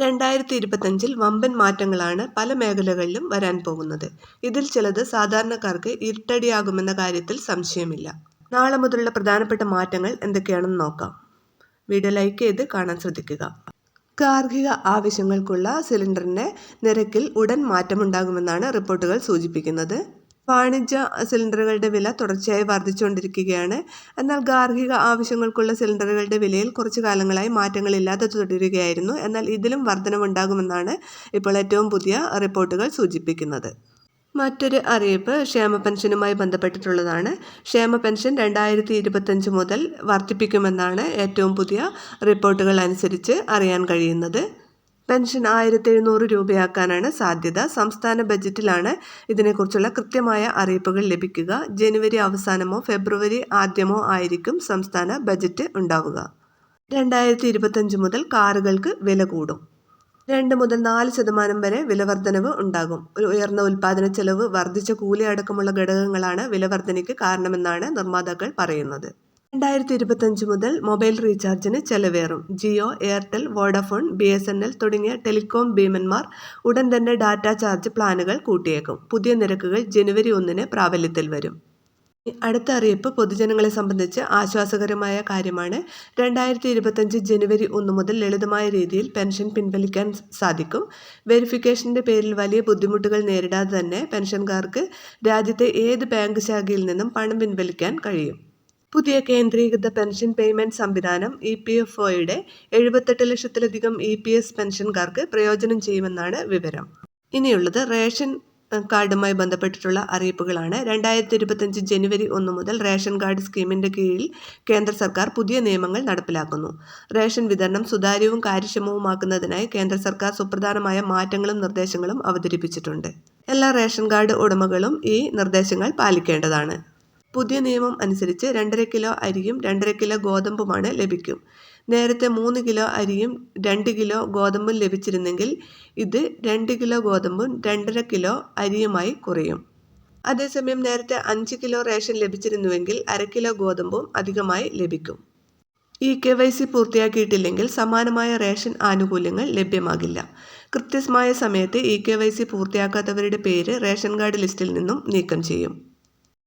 രണ്ടായിരത്തി ഇരുപത്തഞ്ചിൽ വമ്പൻ മാറ്റങ്ങളാണ് പല മേഖലകളിലും വരാൻ പോകുന്നത്. ഇതിൽ ചിലത് സാധാരണക്കാർക്ക് ഇരുട്ടടിയാകുമെന്ന കാര്യത്തിൽ സംശയമില്ല. നാളെ മുതലുള്ള പ്രധാനപ്പെട്ട മാറ്റങ്ങൾ എന്തൊക്കെയാണെന്ന് നോക്കാം. വീഡിയോ ലൈക്ക് ചെയ്ത് കാണാൻ ശ്രദ്ധിക്കുക. ഗാർഹിക ആവശ്യങ്ങൾക്കുള്ള സിലിണ്ടറിന്റെ നിരക്കിൽ ഉടൻ മാറ്റമുണ്ടാകുമെന്നാണ് റിപ്പോർട്ടുകൾ സൂചിപ്പിക്കുന്നത്. വാണിജ്യ സിലിണ്ടറുകളുടെ വില തുടർച്ചയായി വർദ്ധിച്ചുകൊണ്ടിരിക്കുകയാണ്. എന്നാൽ ഗാർഹിക ആവശ്യങ്ങൾക്കുള്ള സിലിണ്ടറുകളുടെ വിലയിൽ കുറച്ചു കാലങ്ങളായി മാറ്റങ്ങളില്ലാതെ തുടരുകയായിരുന്നു. എന്നാൽ ഇതിലും വർധനവുണ്ടാകുമെന്നാണ് ഇപ്പോൾ ഏറ്റവും പുതിയ റിപ്പോർട്ടുകൾ സൂചിപ്പിക്കുന്നത്. മറ്റൊരു അറിയിപ്പ് ക്ഷേമ പെൻഷനുമായി ബന്ധപ്പെട്ടിട്ടുള്ളതാണ്. ക്ഷേമ പെൻഷൻ രണ്ടായിരത്തി ഇരുപത്തഞ്ച് മുതൽ വർദ്ധിപ്പിക്കുമെന്നാണ് ഏറ്റവും പുതിയ റിപ്പോർട്ടുകൾ അനുസരിച്ച് അറിയാൻ കഴിയുന്നത്. പെൻഷൻ ആയിരത്തി എഴുന്നൂറ് രൂപയാക്കാനാണ് സാധ്യത. സംസ്ഥാന ബജറ്റിലാണ് ഇതിനെക്കുറിച്ചുള്ള കൃത്യമായ അറിയിപ്പുകൾ ലഭിക്കുക. ജനുവരി അവസാനമോ ഫെബ്രുവരി ആദ്യമോ ആയിരിക്കും സംസ്ഥാന ബജറ്റ് ഉണ്ടാവുക. രണ്ടായിരത്തി ഇരുപത്തഞ്ച് മുതൽ കാറുകൾക്ക് വില കൂടും. രണ്ട് മുതൽ നാല് ശതമാനം വരെ വിലവർധനവ് ഉണ്ടാകും. ഒരു ഉയർന്ന ഉൽപ്പാദന ചെലവ് വർദ്ധിച്ച കൂലി അടക്കമുള്ള ഘടകങ്ങളാണ് വിലവർധനയ്ക്ക് കാരണമെന്നാണ് നിർമ്മാതാക്കൾ പറയുന്നത്. രണ്ടായിരത്തി ഇരുപത്തഞ്ച് മുതൽ മൊബൈൽ റീചാർജിന് ചെലവേറും. Jio Airtel Vodafone B S N L തുടങ്ങിയ ടെലികോം ഭീമന്മാർ ഉടൻ തന്നെ ഡാറ്റ ചാർജ് പ്ലാനുകൾ കൂട്ടിയേക്കും. പുതിയ നിരക്കുകൾ ജനുവരി ഒന്നിന് പ്രാബല്യത്തിൽ വരും. അടുത്ത അറിയിപ്പ് പൊതുജനങ്ങളെ സംബന്ധിച്ച് ആശ്വാസകരമായ കാര്യമാണ്. രണ്ടായിരത്തി ഇരുപത്തഞ്ച് ജനുവരി ഒന്ന് മുതൽ ലളിതമായ രീതിയിൽ പെൻഷൻ പിൻവലിക്കാൻ സാധിക്കും. വെരിഫിക്കേഷന്റെ പേരിൽ വലിയ ബുദ്ധിമുട്ടുകൾ നേരിടാതെ തന്നെ പെൻഷൻകാർക്ക് രാജ്യത്തെ ഏത് ബാങ്ക് ശാഖയിൽ നിന്നും പണം പിൻവലിക്കാൻ കഴിയും? പുതിയ കേന്ദ്രീകൃത പെൻഷൻ പേയ്മെന്റ് സംവിധാനം ഇ പി എഫ് ഒയുടെ എഴുപത്തെട്ട് ലക്ഷത്തിലധികം ഇ പി എസ് പെൻഷൻകാർക്ക് പ്രയോജനം ചെയ്യുമെന്നാണ് വിവരം. ഇനിയുള്ളത് റേഷൻ കാർഡുമായി ബന്ധപ്പെട്ടിട്ടുള്ള അറിയിപ്പുകളാണ്. രണ്ടായിരത്തി ഇരുപത്തഞ്ച് ജനുവരി ഒന്ന് മുതൽ റേഷൻ കാർഡ് സ്കീമിന്റെ കീഴിൽ കേന്ദ്ര സർക്കാർ പുതിയ നിയമങ്ങൾ നടപ്പിലാക്കുന്നു. റേഷൻ വിതരണം സുതാര്യവും കാര്യക്ഷമവുമാക്കുന്നതിനായി കേന്ദ്ര സർക്കാർ സുപ്രധാനമായ മാറ്റങ്ങളും നിർദ്ദേശങ്ങളും അവതരിപ്പിച്ചിട്ടുണ്ട്. എല്ലാ റേഷൻ കാർഡ് ഉടമകളും ഈ നിർദ്ദേശങ്ങൾ പാലിക്കേണ്ടതാണ്. പുതിയ നിയമം അനുസരിച്ച് രണ്ടര കിലോ അരിയും രണ്ടര കിലോ ഗോതമ്പുമാണ് ലഭിക്കും. നേരത്തെ മൂന്ന് കിലോ അരിയും രണ്ട് കിലോ ഗോതമ്പും ലഭിച്ചിരുന്നെങ്കിൽ ഇത് രണ്ട് കിലോ ഗോതമ്പും രണ്ടര കിലോ അരിയുമായി കുറയും. അതേസമയം നേരത്തെ അഞ്ച് കിലോ റേഷൻ ലഭിച്ചിരുന്നുവെങ്കിൽ അര കിലോ ഗോതമ്പും അധികമായി ലഭിക്കും. ഇ കെ വൈ സി പൂർത്തിയാക്കിയിട്ടില്ലെങ്കിൽ സമാനമായ റേഷൻ ആനുകൂല്യങ്ങൾ ലഭ്യമാകില്ല. കൃത്യമായ സമയത്ത് ഇ കെ വൈ സി പൂർത്തിയാക്കാത്തവരുടെ പേര് റേഷൻ കാർഡ് ലിസ്റ്റിൽ നിന്നും നീക്കം ചെയ്യും.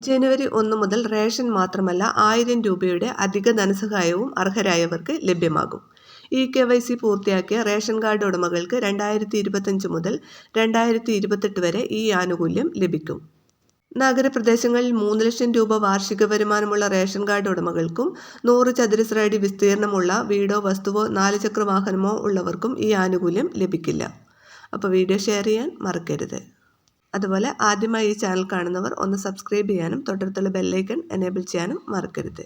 ജനുവരി ഒന്ന് മുതൽ റേഷൻ മാത്രമല്ല ആയിരം രൂപയുടെ അധിക ധനസഹായവും അർഹരായവർക്ക് ലഭ്യമാകും. ഇ കെ വൈ സി പൂർത്തിയാക്കിയ റേഷൻ കാർഡ് ഉടമകൾക്ക് രണ്ടായിരത്തി ഇരുപത്തഞ്ച് മുതൽ രണ്ടായിരത്തി ഇരുപത്തെട്ട് വരെ ഈ ആനുകൂല്യം ലഭിക്കും. നഗരപ്രദേശങ്ങളിൽ മൂന്ന് ലക്ഷം രൂപ വാർഷിക വരുമാനമുള്ള റേഷൻ കാർഡ് ഉടമകൾക്കും നൂറ് ചതുരശ്ര അടി വിസ്തീർണമുള്ള വീടോ വസ്തുവോ നാല് ചക്ര വാഹനമോ ഉള്ളവർക്കും ഈ ആനുകൂല്യം ലഭിക്കില്ല. അപ്പോൾ വീഡിയോ ഷെയർ ചെയ്യാൻ മറക്കരുത്. അതുപോലെ ആദ്യമായി ഈ ചാനൽ കാണുന്നവർ ഒന്ന് സബ്സ്ക്രൈബ് ചെയ്യാനും തൊട്ടടുത്തുള്ള ബെല്ലൈക്കൺ എനേബിൾ ചെയ്യാനും മറക്കരുത്.